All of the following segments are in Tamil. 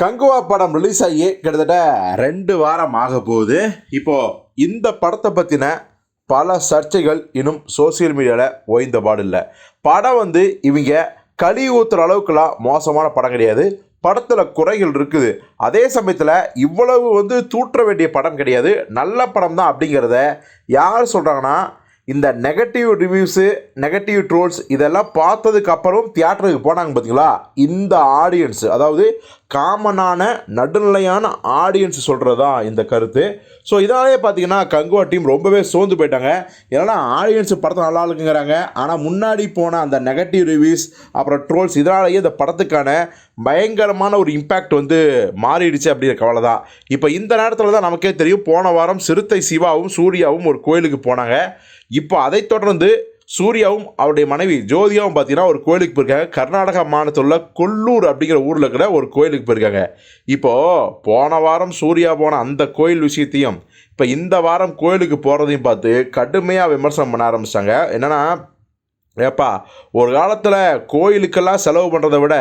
கங்குவா படம் ரிலீஸ் ஆகி கிட்டத்தட்ட ரெண்டு வாரம் ஆக போகுது. இப்போது இந்த படத்தை பற்றின பல சர்ச்சைகள் இன்னும் சோசியல் மீடியாவில் ஓய்ந்த பாடில்லை இல்லை. படம் வந்து இவங்க கழி ஊற்றுற அளவுக்குலாம் மோசமான படம் கிடையாது. படத்தில் குறைகள் இருக்குது. அதே சமயத்தில் இவ்வளவு வந்து தூற்ற வேண்டிய படம் கிடையாது. நல்ல படம் தான் அப்படிங்கிறத யார் சொல்கிறாங்கன்னா இந்த நெகட்டிவ் ரிவ்யூஸு நெகட்டிவ் ட்ரோல்ஸ் இதெல்லாம் பார்த்ததுக்கு அப்புறம் தியேட்டருக்கு போனாங்க பார்த்தீங்களா இந்த ஆடியன்ஸு அதாவது காமனான நடுநிலையான ஆடியன்ஸ் சொல்கிறது தான் இந்த கருத்து. ஸோ இதனாலே பார்த்தீங்கன்னா கங்குவா டீம் ரொம்பவே சோர்ந்து போயிட்டாங்க. ஏன்னா ஆடியன்ஸ் படத்தை நல்லா இருக்குங்கிறாங்க. ஆனால் முன்னாடி போன அந்த நெகட்டிவ் ரிவ்யூஸ் அப்புறம் ட்ரோல்ஸ் இதனாலேயே இந்த படத்துக்கான பயங்கரமான ஒரு இம்பேக்ட் வந்து மாறிடுச்சு அப்படிங்கிற கவலை தான் இப்போ இந்த நேரத்தில் தான் நமக்கே தெரியும் போன வாரம் சிறுத்தை சிவாவும் சூர்யாவும் ஒரு கோயிலுக்கு போனாங்க. இப்போ அதைத் தொடர்ந்து சூர்யாவும் அவருடைய மனைவி ஜோதியாவும் பார்த்தீங்கன்னா ஒரு கோயிலுக்கு போயிருக்காங்க. கர்நாடகா மாநிலத்தில் உள்ள கொல்லூர் அப்படிங்கிற ஊரில் இருக்கிற ஒரு கோயிலுக்கு போயிருக்காங்க. இப்போது போன வாரம் சூர்யா போன அந்த கோயில் விஷயத்தையும் இப்போ இந்த வாரம் கோயிலுக்கு போகிறதையும் பார்த்து கடுமையாக விமர்சனம் பண்ண ஆரம்பித்தாங்க என்னென்னா ஏப்பா ஒரு காலத்தில் கோயிலுக்கெல்லாம் செலவு பண்ணுறத விட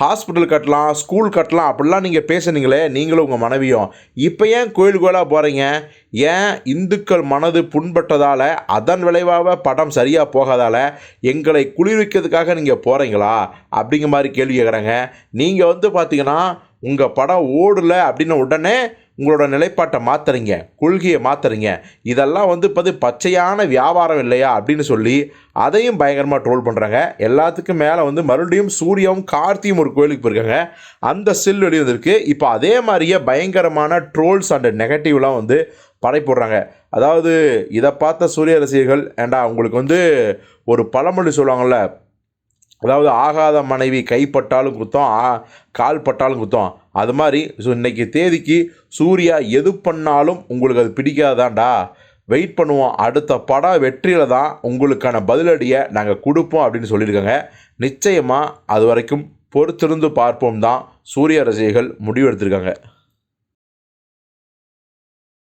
ஹாஸ்பிட்டல் கட்டலாம் ஸ்கூல் கட்டலாம் அப்படிலாம் நீங்கள் பேசுனீங்களே நீங்களும் உங்கள் மனைவியும். இப்போ ஏன் கோயில் கோயிலாக போகிறீங்க ஏன் இந்துக்கள் மனது புண்பட்டதால் அதன் விளைவாக படம் சரியாக போகாதால் எங்களை குளிர்விக்கிறதுக்காக நீங்கள் போகிறீங்களா அப்படிங்கிற மாதிரி கேள்வி கேட்குறாங்க நீங்கள் வந்து பார்த்தீங்கன்னா உங்கள் படம் ஓடலை அப்படின்னு உடனே உங்களோட நிலைப்பாட்டை மாற்றுறீங்க கொள்கையை மாற்றுறீங்க இதெல்லாம் வந்து இப்போ பச்சையான வியாபாரம் இல்லையா அப்படின்னு சொல்லி அதையும் பயங்கரமாக ட்ரோல் பண்ணுறாங்க எல்லாத்துக்கும் மேலே வந்து மறுபடியும் சூர்யாவும் கார்த்தியும் ஒரு கோயிலுக்கு போயிருக்காங்க. அந்த செல் வெளிவந்திருக்கு இப்போ அதே மாதிரியே பயங்கரமான ட்ரோல்ஸ் அண்ட் நெகட்டிவ்லாம் வந்து படைப்போடுறாங்க அதாவது இதை பார்த்த சூரிய ரசிகர்கள் ஏண்டா உங்களுக்கு வந்து ஒரு பழமொழி சொல்லுவாங்கள்ல அதாவது ஆகாத மனைவி கைப்பட்டாலும் குத்தம் ஆ கால் பட்டாலும் குத்தம். அது மாதிரி ஸோ இன்றைக்கி தேதிக்கு சூர்யா எது பண்ணாலும் உங்களுக்கு அது பிடிக்காதாண்டா? வெயிட் பண்ணுவோம். அடுத்த படம் வெற்றியில் தான் உங்களுக்கான பதிலடியை நாங்கள் கொடுப்போம் அப்படின்னு சொல்லியிருக்காங்க. நிச்சயமாக அது வரைக்கும் பொறுத்திருந்து பார்ப்போம் தான் சூர்யா ரசிகர்கள் முடிவெடுத்திருக்காங்க